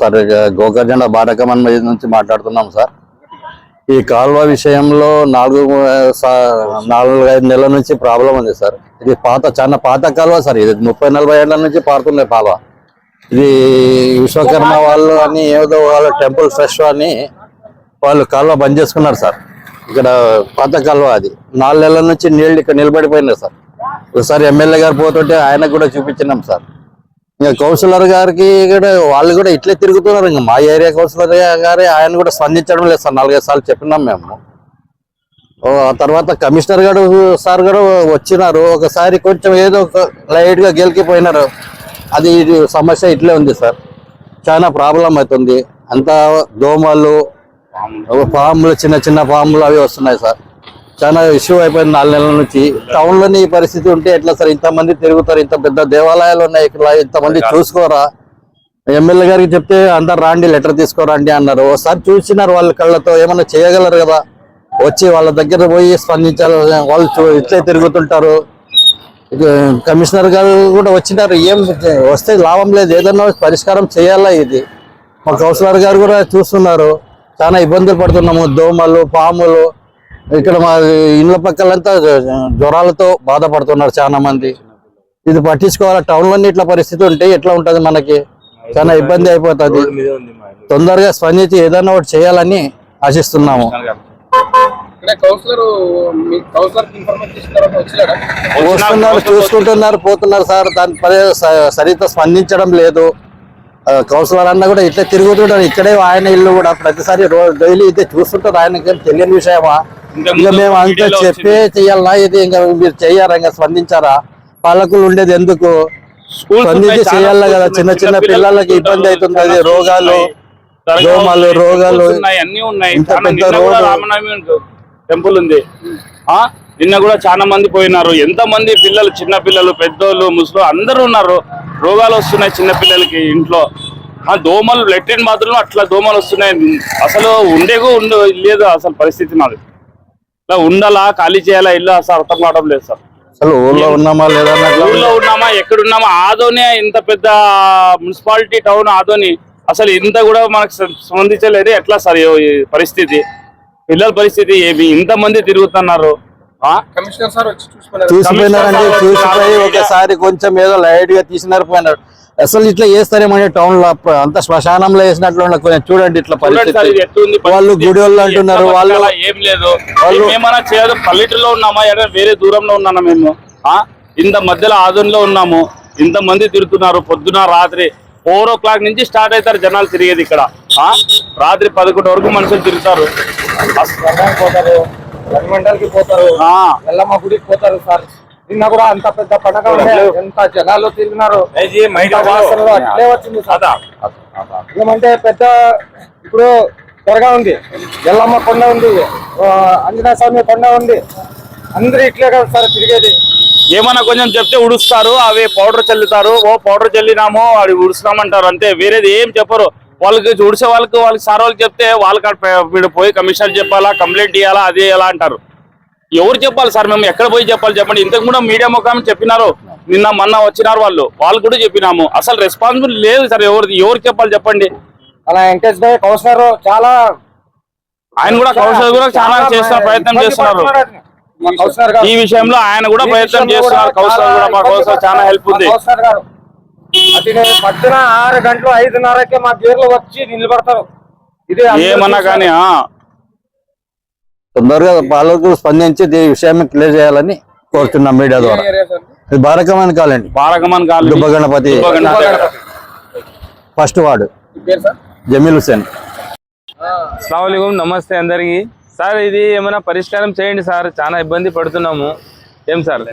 Sir ఇక గోకర్జెండ బాటకమన్ మీద నుంచి మాట్లాడుతున్నాం సార్. ఈ కాలువ విషయంలో నాలుగు నాలుగైదు నాలుగు ఐదు నెలల నుంచి ప్రాబ్లం ఉంది సార్. ఇది పాత చాలా పాత కాలువ సార్ ఇది. ముప్పై నలభై ఏళ్ళ నుంచి పారుతున్నాయి కాలువ. ఇది విశ్వకర్మ వాళ్ళు అని ఏదో వాళ్ళ టెంపుల్ ఫ్రెష్ అని వాళ్ళు కాలువ బంద్ చేసుకున్నారు సార్. ఇక్కడ పాత కాలువ అది. నాలుగు నెలల నుంచి నీళ్ళు ఇక్కడ నిలబడిపోయినాయి సార్. ఒకసారి ఎమ్మెల్యే గారు పోతుంటే ఆయనకు కూడా చూపించినాం సార్. ఇంకా కౌన్సిలర్ గారికి కూడా వాళ్ళు కూడా ఇట్లే తిరుగుతున్నారు. ఇంకా మా ఏరియా కౌన్సిలర్ గారే ఆయన కూడా స్పందించడం లేదు సార్. నాలుగైదు సార్లు చెప్పినాం మేము. తర్వాత కమిషనర్ గారు సార్ గారు వచ్చినారు. ఒకసారి కొంచెం ఏదో లైట్గా గెలికిపోయినారు. అది సమస్య ఇట్లే ఉంది సార్. చాలా ప్రాబ్లం అవుతుంది. అంతా దోమలు పాములు చిన్న చిన్న పాములు అవి వస్తున్నాయి సార్. చాలా ఇష్యూ అయిపోయింది నాలుగు నెలల నుంచి. టౌన్లోని ఈ పరిస్థితి ఉంటే ఎట్లా సార్? ఇంతమంది తిరుగుతారు ఇంత పెద్ద దేవాలయాలు ఉన్నాయి ఇక్కడ ఇంతమంది చూసుకోరా? ఎమ్మెల్యే గారికి చెప్తే అందరు రాండి లెటర్ తీసుకోరండి అన్నారు. ఒకసారి చూసినారు వాళ్ళ కళ్ళతో ఏమన్నా చేయగలరు కదా? వచ్చి వాళ్ళ దగ్గర పోయి స్పందించాలి. వాళ్ళు ఇట్లే తిరుగుతుంటారు. కమిషనర్ గారు కూడా వచ్చినారు. ఏం వస్తే లాభం లేదు. ఏదన్నా పరిష్కారం చేయాలా ఇది? మా కౌన్సిలర్ గారు కూడా చూస్తున్నారు. చాలా ఇబ్బందులు పడుతున్నాము. దోమలు పాములు ఇక్కడ మా ఇళ్ళ పక్కలంతా జ్వరాలతో బాధపడుతున్నారు చాలా మంది. ఇది పట్టించుకోవాలా? టౌన్లోని ఇట్లా పరిస్థితి ఉంటే ఎట్లా ఉంటది మనకి? చాలా ఇబ్బంది అయిపోతుంది. తొందరగా స్పందించి ఏదైనా ఒకటి చేయాలని ఆశిస్తున్నాము. వస్తున్నారు చూసుకుంటున్నారు పోతున్నారు సార్. దాని పదే స- సరిగ్గా స్పందించడం లేదు. కౌన్సిలర్ అన్న కూడా ఇట్లా తిరుగుతుంటారు ఇక్కడే ఆయన ఇల్లు కూడా ప్రతిసారి రోజు డైలీ ఇదే చూస్తుంటారు ఆయనకి తెలియని విషయమా? ఇంకా మేము అంతా చెప్పే చెయ్యాలా? ఇది ఇంకా మీరు చెయ్యారా? ఇంకా స్పందించారా? పాలకులు ఉండేది ఎందుకు? స్పందించి చేయాలి కదా? చిన్న. చిన్న పిల్లలకి ఇబ్బంది అవుతుంది రోగాలు దోమలు రోగాలు అన్ని ఉన్నాయి. ఇంత పెద్ద. రామనవమి టెంపుల్ ఉంది. ఆ? నిన్న కూడా చాలా మంది పోయినారు. ఎంత మంది పిల్లలు? చిన్న పిల్లలు పెద్దోళ్ళు ముసలు అందరూ ఉన్నారు. రోగాలు వస్తున్నాయి చిన్న పిల్లలకి ఇంట్లో. ఆ దోమలు లెట్రిన్ బాత్రూమ్ అట్లా దోమలు వస్తున్నాయి. అసలు ఉండేಗೂ ఉండ లేదు అసలు పరిస్థితి మాది. ఇలా ఉండాలా ఖాళీ చేయాలా ఇల్లు అసలు అర్థం కావడం లేదు సార్. అసలు ఊర్లో ఉన్నామా లేదా ఊళ్ళో ఉన్నామా ఎక్కడున్నామా ఆదోనే ఇంత పెద్ద మున్సిపాలిటీ టౌన్ ఆదోని అసలు ఇంత కూడా మనకు సం- సంబంధించలేదు. ఎట్లా సార్ పరిస్థితి? పిల్లల పరిస్థితి ఏమి? ఇంత మంది తిరుగుతున్నారు. ఆ? కమిషనర్ సార్ వచ్చి చూసుకున్నారు చూసిపోయినారండి కమిషనర్ చూసిపోయి సార్ ఒకసారి కొంచెం ఏదో లైట్గా తీసినారు పోయినారు. అసలు ఇట్లా చేస్తారేమని టౌన్లో అంత శ్మశానంలో వేసినట్లు కొంచెం చూడండి ఇట్లా పరిస్థితి. వాళ్ళు గుడి వాళ్ళు అంటున్నారు వాళ్ళు? ఏం లేదు. వాళ్ళు- ఏమైనా చేయదు పల్లెటూరులో ఉన్నామా ఎక్కడ వేరే దూరంలో ఉన్నామా మేము? ఆ? ఇంత మధ్యలో ఆదోన్లో ఉన్నాము. ఇంత మంది తిరుగుతున్నారు పొద్దున రాత్రి. ఫోర్ ఓ క్లాక్ నుంచి స్టార్ట్ అవుతారు జనాలు తిరిగేది ఇక్కడ. ఆ? రాత్రి పదకొండు వరకు మనుషులు తిరుగుతారు. పోతారు. మండలికి పోతారు గుడికి పోతారు సార్. నిన్న కూడా అంత పెద్ద పండగ ఉండే. ఎంత జనాలు తిరిగినారు. వాసనలు అట్లే వచ్చింది సార్. ఏమంటే పెద్ద ఇప్పుడు త్వరగా ఉంది. ఎల్లమ్మ కొండ ఉంది. ఆంజనేయ స్వామి కొండ ఉంది. అందరూ ఇట్లే కదా సార్ తిరిగేది. ఏమన్నా కొంచెం చెప్తే ఉడుస్తారు అవి పౌడర్ చల్లుతారు. ఓ పౌడర్ చల్లినాము అది ఉడుస్తామంటారు అంతే వేరేది ఏం చెప్పరు. వాళ్ళకి ఉడిసే వాళ్ళకి వాళ్ళకి సార్ వాళ్ళకి చెప్తే వాళ్ళకి వీడు పోయి కమిషనర్ చెప్పాలా కంప్లైంట్ ఇవ్వాలా అది ఎలా అంటారు. ఎవరు చెప్పాలి సార్? మేము ఎక్కడ పోయి చెప్పాలి చెప్పండి. ఇంతకు కూడా మీడియా ముఖాన్ని చెప్పినారు. నిన్న మొన్న వచ్చినారు వాళ్ళు. వాళ్ళు కూడా చెప్పినాము. అసలు రెస్పాన్సిబుల్ లేదు సార్. ఎవరు ఎవరికి చెప్పాలి చెప్పండి? అలా వెంకటేష్ భాయ్ కౌన్సిలర్ చాలా ఆయన కూడా కౌన్సిలర్ కూడా చాలా చేస్తున్న ప్రయత్నం చేస్తున్నారు. పడుతున్నాడు. మా కౌన్సిలర్ గారు. ఈ విషయంలో ఆయన కూడా ప్రయత్నం చేస్తున్నారు. కౌన్సిలర్ కూడా మా కౌన్సిలర్ చాలా హెల్ప్ ఉంది. పొద్దున ఆరు గంటలు ఐదున్నరకే మా గేర్లు వచ్చి నిలబడతారు. ఇది ఏమన్నా. కానీ ఆ. తొందరగా పాలకులు స్పందించి విషయాన్ని క్లియర్ చేయాలని కోరుతున్నాం మీడియా ద్వారా? ఇది బారకమని కాలండి Balakaman colony. Dubba Ganapathi. First ward. Jameel Hussain అస్సలం నమస్తే అందరికి. సార్ ఇది ఏమైనా పరిష్కారం చేయండి సార్. చాలా ఇబ్బంది పడుతున్నాము. ఏం సార్?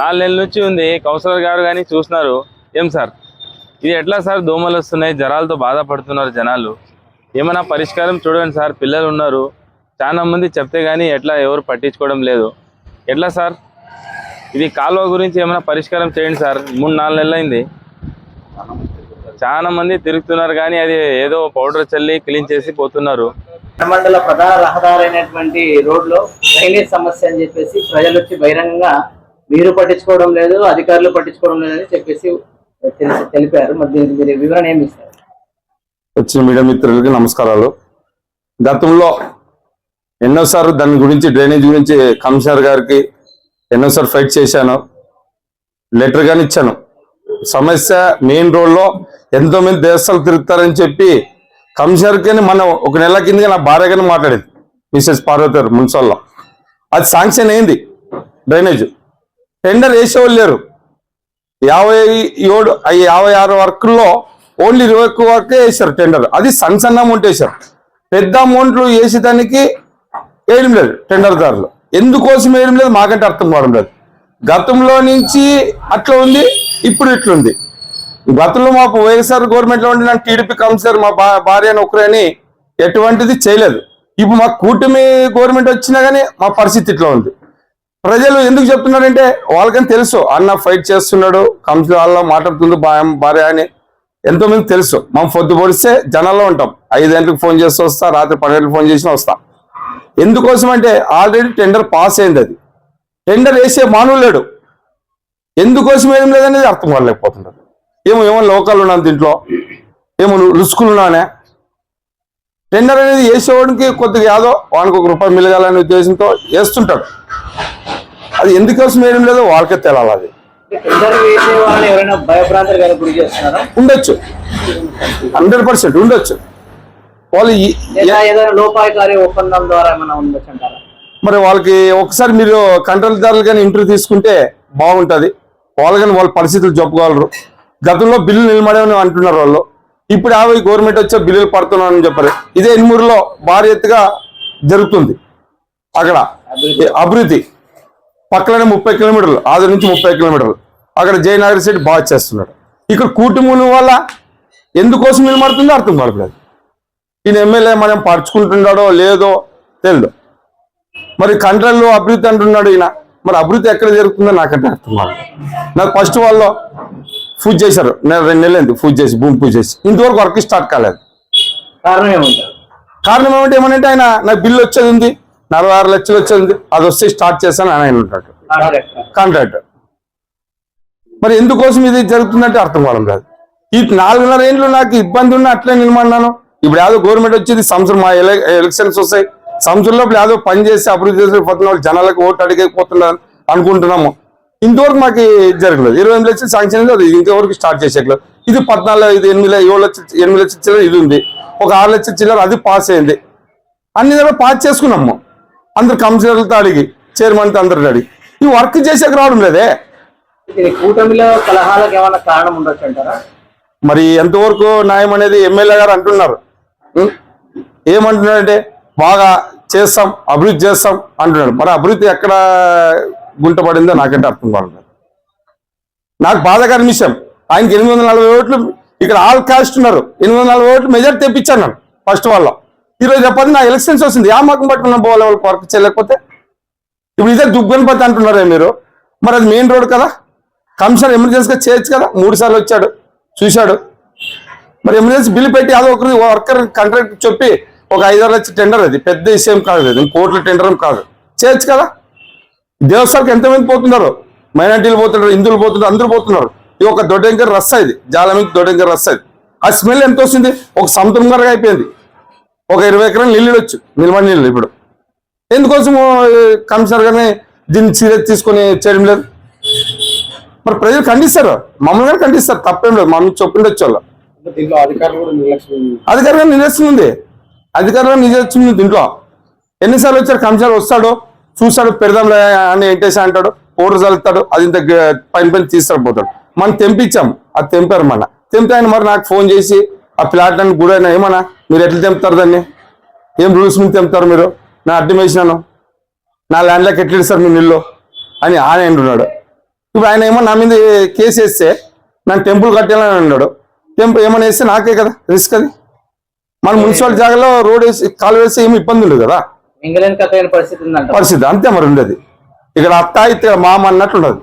నాలుగు నెలల నుంచి ఉంది. కౌన్సిలర్ గారు కానీ చూస్తున్నారు ఏం సార్? ఇది ఎట్లా సార్ దోమలు వస్తున్నాయి? జ్వరాలతో బాధపడుతున్నారు జనాలు. ఏమైనా పరిష్కారం చూడండి సార్. పిల్లలు ఉన్నారు. చాలా మంది చెప్తే కానీ ఎట్లా ఎవరు పట్టించుకోవడం లేదు. ఎట్లా సార్? ఇది కాలువ గురించి ఏమైనా పరిష్కారం చేయండి సార్. మూడు నాలుగు నెలలు అయింది చాలా మంది తిరుగుతున్నారు కానీ అది ఏదో పౌడర్ చల్లి క్లీన్ చేసి పోతున్నారు. మండల ప్రధాన రహదారి అయినటువంటి రోడ్లో డ్రైనేజ్ సమస్య అని చెప్పేసి ప్రజలు వచ్చి బహిరంగంగా మీరు పట్టించుకోవడం లేదు అధికారులు పట్టించుకోవడం లేదని చెప్పేసి తెలి- తెలిపారు. మరి దీనికి మీరు వివరణ ఏమి ఇస్తారు? వచ్చిన మీడియా మిత్రులకి నమస్కారాలు. గతంలో ఎన్నోసార్లు దాని గురించి డ్రైనేజ్ గురించి కమిషనర్ గారికి ఎన్నోసార్లు ఫైట్ చేశాను. లెటర్ కానీ ఇచ్చాను. సమస్య మెయిన్ రోడ్లో ఎంతో మంది దేశాలు తిరుగుతారని చెప్పి కమిషనర్కి కానీ మనం ఒక నెల కింద నా భార్య కానీ మాట్లాడింది మిసెస్ పార్వతి గారు మున్సిపల్లో. అది శాంక్షన్ అయింది డ్రైనేజ్. టెండర్ వేసేవాళ్ళు లేరు. యాభై ఏడు యాభై ఆరు వర్క్లో ఓన్లీ ఇరవై ఒక్క వర్కే వేశారు టెండర్. అది సన్న సన్న అమౌంట్ వేశారు. పెద్ద అమౌంట్లు వేసేదానికి వేయడం లేదు టెండర్దారులు ఎందుకోసం వేయడం లేదు మాకంటే అర్థం కావడం లేదు. గతంలో నుంచి అట్లా ఉంది ఇప్పుడు ఇట్లుంది. గతంలో మా వైఎస్ఆర్ గవర్నమెంట్లో ఉండి నన్ను టీడీపీ కౌన్సిలర్ మా భార్య అని ఎటువంటిది చేయలేదు. ఇప్పుడు మా కూటమి గవర్నమెంట్ వచ్చినా కానీ మా పరిస్థితి ఇట్లా ఉంది. ప్రజలు ఎందుకు చెప్తున్నారంటే వాళ్ళకని తెలుసు. అన్న ఫైట్ చేస్తున్నాడు కౌన్సిలర్ వాళ్ళ మాట్లాడుతుంది భా- భార్య అని. ఎంతోమంది తెలుసు. మనం పొద్దు పొడిస్తే జనాల్లో ఉంటాం. ఐదు గంటలకు ఫోన్ చేసి వస్తా రాత్రి పన్నెండు ఫోన్ చేసినా వస్తా. ఎందుకోసం అంటే ఆల్రెడీ టెండర్ పాస్ అయింది అది. టెండర్ వేసే మానవులు లేడు. ఎందుకోసం ఏం లేదనేది అర్థం కాలేకపోతున్నారు ఏమో ఏమో లోకల్ ఉన్నాను దీంట్లో. ఏమో రుసుకులు ఉన్నానే. టెండర్ అనేది వేసేవాడికి కొద్దిగా యాదో వానికి ఒక రూపాయి మిలగాలనే ఉద్దేశంతో వేస్తుంటాడు. అది ఎందుకోసం వేయడం లేదో వాళ్ళకే తెలాలి అది. ఉండొచ్చు. హండ్రెడ్ పర్సెంట్ ఉండొచ్చు. వాళ్ళు ఏదైనా లోపాయకారి ఒప్పందం ద్వారా ఏమైనా ఉండొచ్చు మరి వాళ్ళకి ఒకసారి మీరు కంట్రోల్దారులు కానీ ఇంటర్వ్యూ తీసుకుంటే బాగుంటది. వాళ్ళు కానీ వాళ్ళ పరిస్థితులు చెప్పుకోగలరు. గతంలో బిల్లు నిలబడేమని అంటున్నారు వాళ్ళు. ఇప్పుడు యాభై గవర్నమెంట్ వచ్చే బిల్లులు పడుతున్నారని చెప్పారు. ఇదే ఎన్మూరులో భారీ ఎత్తుగా జరుగుతుంది. అక్కడ అభివృద్ధి. పక్కనే ముప్పై కిలోమీటర్లు ఆది నుంచి ముప్పై కిలోమీటర్లు. అక్కడ జయనగర్ సైడ్ బాగా చేస్తున్నాడు. ఇక్కడ కూటమి వల్ల ఎందుకోసం నిలబడుతుందో అర్థం కావట్లేదు. ఈయన ఎమ్మెల్యే మనం పరుచుకుంటున్నాడో లేదో తెలియదు మరి కంట్రోల్లో అభివృద్ధి అంటున్నాడు ఈయన. మరి అభివృద్ధి ఎక్కడ జరుగుతుందో నాకంటే అర్థం కాదు నాకు ఫస్ట్ వాళ్ళు పూజ చేశారు. నేను రెండు నెలలు పూజ చేసి భూమి పూజ చేసి. ఇంతవరకు వర్క్ స్టార్ట్ కాలేదు. కారణం ఏమంటారు కారణం ఏమంటే ఏమనంటే ఆయన నాకు బిల్లు వచ్చేది ఉంది. నలభై ఆరు లక్షలు వచ్చేది ఉంది. అది వస్తే స్టార్ట్ చేస్తాను అని ఆయన ఉంటాడు కాంట్రాక్ట్. మరి ఎందుకోసం ఇది జరుగుతుందంటే అర్థం కావడం లేదు. ఈ నాలుగున్నర ఏళ్ళు నాకు ఇబ్బంది ఉన్న అట్లే నిలమన్నాను ఇప్పుడు యాదో గవర్నమెంట్ వచ్చేది సంవత్సరం మా ఎల- ఎలక్షన్స్ వస్తాయి. సంవత్సరం లోపల యాదో పని చేసి అభివృద్ధి చేసి పోతున్న వాళ్ళు జనాలకు ఓటు అడిగకపోతున్నారు అనుకుంటున్నాము. ఇంతవరకు మాకు జరగలేదు. ఇరవై ఎనిమిది లక్షలు శాంక్షన్ అది ఇంతవరకు స్టార్ట్ చేసేయలేదు ఇది పద్నాలుగు ఇది ఎనిమిది ఏడు లక్షలు ఎనిమిది లక్షల చిల్లర ఇది ఉంది. ఒక ఆరు లక్షల చిల్లర అది పాస్ అయింది. అన్ని దగ్గర పాస్ చేసుకున్నాము. అందరు కౌన్సిలర్లతో అడిగి చైర్మన్తో అందరిని అడిగి. ఈ వర్క్ చేసేకి రావడం లేదే. కూటమిలో కలహాలకు ఏమైనా కారణం ఉండొచ్చు అంటారా? మరి ఎంతవరకు న్యాయం అనేది ఎమ్మెల్యే గారు అంటున్నారు? ఏమంటున్నాడంటే బాగా చేస్తాం అభివృద్ధి చేస్తాం అంటున్నాడు. మరి అభివృద్ధి ఎక్కడ గుంట పడిందో నాకంటే అర్థం కాలేదు నాకు బాధాకర విషయం. ఆయనకి ఎనిమిది వందల నలభై ఓట్లు ఇక్కడ ఆల్ కాస్ట్ ఉన్నారు. ఎనిమిది వందల నలభై ఓట్లు మెజార్టీ తెప్పించాను నన్ను ఫస్ట్ వాళ్ళు. ఈరోజు చెప్పండి నా ఎలక్షన్స్ వస్తుంది. ఆ మాకం పట్టుకున్న పోవాలి వాళ్ళకి వర్క్ చేయలేకపోతే? ఇప్పుడు ఇదే దుగ్గనపతి అంటున్నారే మీరు. మరి అది మెయిన్ రోడ్ కదా? కమిషనర్ ఎమర్జెన్సీగా చేయొచ్చు కదా? మూడు సార్లు వచ్చాడు చూశాడు. మరి ఎమర్జెన్సీ బిల్లు పెట్టి అదో ఒకరి వర్కర్ కాంట్రాక్ట్ చెప్పి ఒక ఐదారు లక్షల టెండర్ అది. పెద్ద విషయం కాదు అది. కోట్ల టెండర్ కాదు. చేయొచ్చు కదా? దేవస్థానికి ఎంతమంది పోతున్నారు? మైనార్టీలు పోతున్నారు హిందువులు పోతున్నారు అందరూ పోతున్నారు. ఇది ఒక దొడ్డంకర రస్స ఇది. జాలమికి దొడ్డంకర రస్స ఇది. ఆ స్మెల్ ఎంత వస్తుంది? ఒక సముద్రంగా అయిపోయింది. ఒక ఇరవై ఎకరాలు నీళ్ళు నిల్వ నీళ్ళు ఇప్పుడు. ఎందుకోసం కమిషనర్ గారిని దీన్ని సీరియస్ తీసుకొని చేయడం లేదు? మరి ప్రజలు ఖండిస్తారు? మమ్మల్ని కానీ ఖండిస్తారు. తప్పేం లేదు. మమ్మల్ని చెప్పిండొచ్చు వాళ్ళు. అంటే అధికారులు నిర్లక్ష్యం ఉంది. అధికారులు నిర్లక్ష్యం ఉంది. దీంట్లో. ఎన్నిసార్లు వచ్చారు? కమిషనర్ వస్తాడు చూస్తాడు పెడదాం అని ఏంటేసి అంటాడు ఓటర్ చల్లుతాడు అది ఇంత పైన పైన తీసుకొని పోతాడు. మనం తెంపించాం అది తెంపారు మన. తెంపితే ఆయన మరి నాకు ఫోన్ చేసి ఆ ప్లాట్ అని కూడా అయినా ఏమన్నా? మీరు ఎట్లా తెంపుతారు దాన్ని? ఏం రూల్స్ మీద తెంపుతారు మీరు? నా అడ్డం వేసినాను. నా ల్యాండ్లోకి ఎట్లా ఇస్తారు మీ నీళ్ళు అని ఆయన ఉన్నాడు ఇప్పుడు ఆయన ఏమో నా మీద కేసు వేస్తే నన్ను టెంపుల్ కట్టాలని అన్నాడు. టెంపుల్ ఏమైనా వేస్తే నాకే కదా రిస్క్ అది. మన మున్సిపల్ జాగాలో రోడ్ వేసి కాలు వేస్తే ఏమి ఇబ్బంది ఉండదు కదా. పరిస్థితి అంతే మరి ఉండేది. ఇక్కడ అత్త ఇక్కడ మామ అన్నట్టు ఉండదు.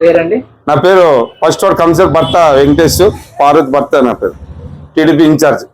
పేరండి? నా పేరు ఫస్ట్ వార్డ్ కమిషనర్ భర్త వెంకటేష్ పార్వతి భర్త నా పేరు. TDP incharge.